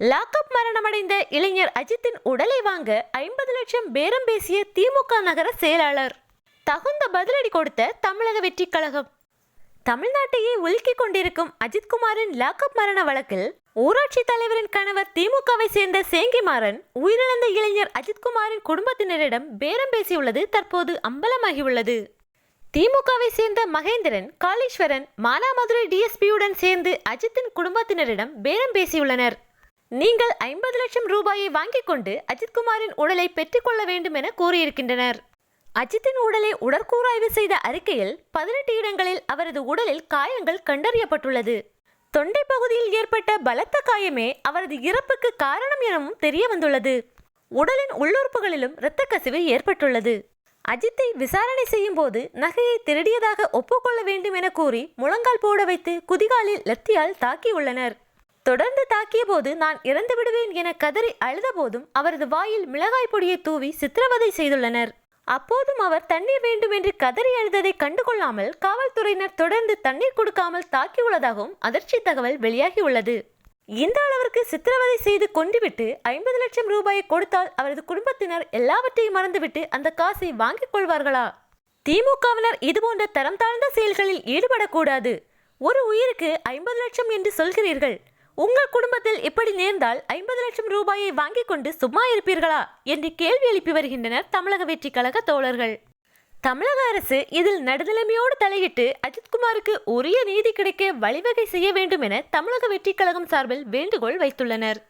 Lockup மரணமடைந்த இளைஞர் அஜித்தின் உடலை வாங்க ஐம்பது லட்சம் பேரம் பேசிய திமுக நகர செயலாளர். தகுந்த பதிலடி கொடுத்த தமிழக வெற்றி கழகம். தமிழ்நாட்டையே உலுக்கிக் கொண்டிருக்கும் அஜித்குமாரின் லாக்அப் மரண வழக்கில் ஊராட்சி தலைவரின் கணவர் திமுகவை சேர்ந்த சேங்கிமாறன் உயிரிழந்த இளைஞர் அஜித்குமாரின் குடும்பத்தினரிடம் பேரம் பேசியுள்ளது தற்போது அம்பலமாகியுள்ளது. திமுகவை சேர்ந்த மகேந்திரன் காளீஸ்வரன் மானாமதுரை டிஎஸ்பியுடன் சேர்ந்து அஜித்தின் குடும்பத்தினரிடம் பேரம் பேசியுள்ளனர். நீங்கள் ஐம்பது லட்சம் ரூபாயை வாங்கிக் கொண்டு அஜித்குமாரின் உடலை பெற்றுக்கொள்ள வேண்டும் என கூறியிருக்கின்றனர். அஜித்தின் உடலை உடற்கூராய்வு செய்த அறிக்கையில் பதினெட்டு இடங்களில் அவரது உடலில் காயங்கள் கண்டறியப்பட்டுள்ளது. தொண்டை பகுதியில் ஏற்பட்ட பலத்த காயமே அவரது இறப்புக்கு காரணம் எனவும் தெரிய வந்துள்ளது உடலின் உள்ளுறுப்புகளிலும் இரத்த கசிவு ஏற்பட்டுள்ளது. அஜித்தை விசாரணை செய்யும் போது நகையை திருடியதாக ஒப்புக்கொள்ள வேண்டும் என கூறி முழங்கால் போட வைத்து குதிகாலில் லத்தியால் தாக்கியுள்ளனர். தொடர்ந்து தாக்கிய போது நான் இறந்து விடுவேன் என கதறி அழுத போதும் அவரது வாயில் மிளகாய் பொடியை தூவி சித்திரவதை செய்துள்ளனர். அப்போதும் அவர் தண்ணீர் வேண்டும் என்று கதறி அழுததை கண்டுகொள்ளாமல் காவல்துறையினர் தொடர்ந்து தண்ணீர் கொடுக்காமல் தாக்கியுள்ளதாகவும் அதிர்ச்சி தகவல் வெளியாகியுள்ளது. இந்த அளவிற்கு சித்திரவதை செய்து கொண்டுவிட்டு ஐம்பது லட்சம் ரூபாயை கொடுத்தால் அவரது குடும்பத்தினர் எல்லாவற்றையும் மறந்துவிட்டு அந்த காசை வாங்கிக் கொள்வார்களா? திமுகவினர் இதுபோன்ற தரம் தாழ்ந்த செயல்களில் ஈடுபடக்கூடாது. ஒரு உயிருக்கு ஐம்பது லட்சம் என்று சொல்கிறீர்கள். உங்கள் குடும்பத்தில் இப்படி நேர்ந்தால் ஐம்பது லட்சம் ரூபாயை வாங்கிக் கொண்டு சும்மா இருப்பீர்களா? என்று கேள்வி எழுப்பி வருகின்றனர் தமிழக வெற்றி கழக தோழர்கள். தமிழக அரசு இதில் நடுநிலைமையோடு தலையிட்டு அஜித்குமாருக்கு உரிய நீதி கிடைக்க வழிவகை செய்ய வேண்டும் என தமிழக வெற்றி கழகம் சார்பில் வேண்டுகோள் வைத்துள்ளனர்.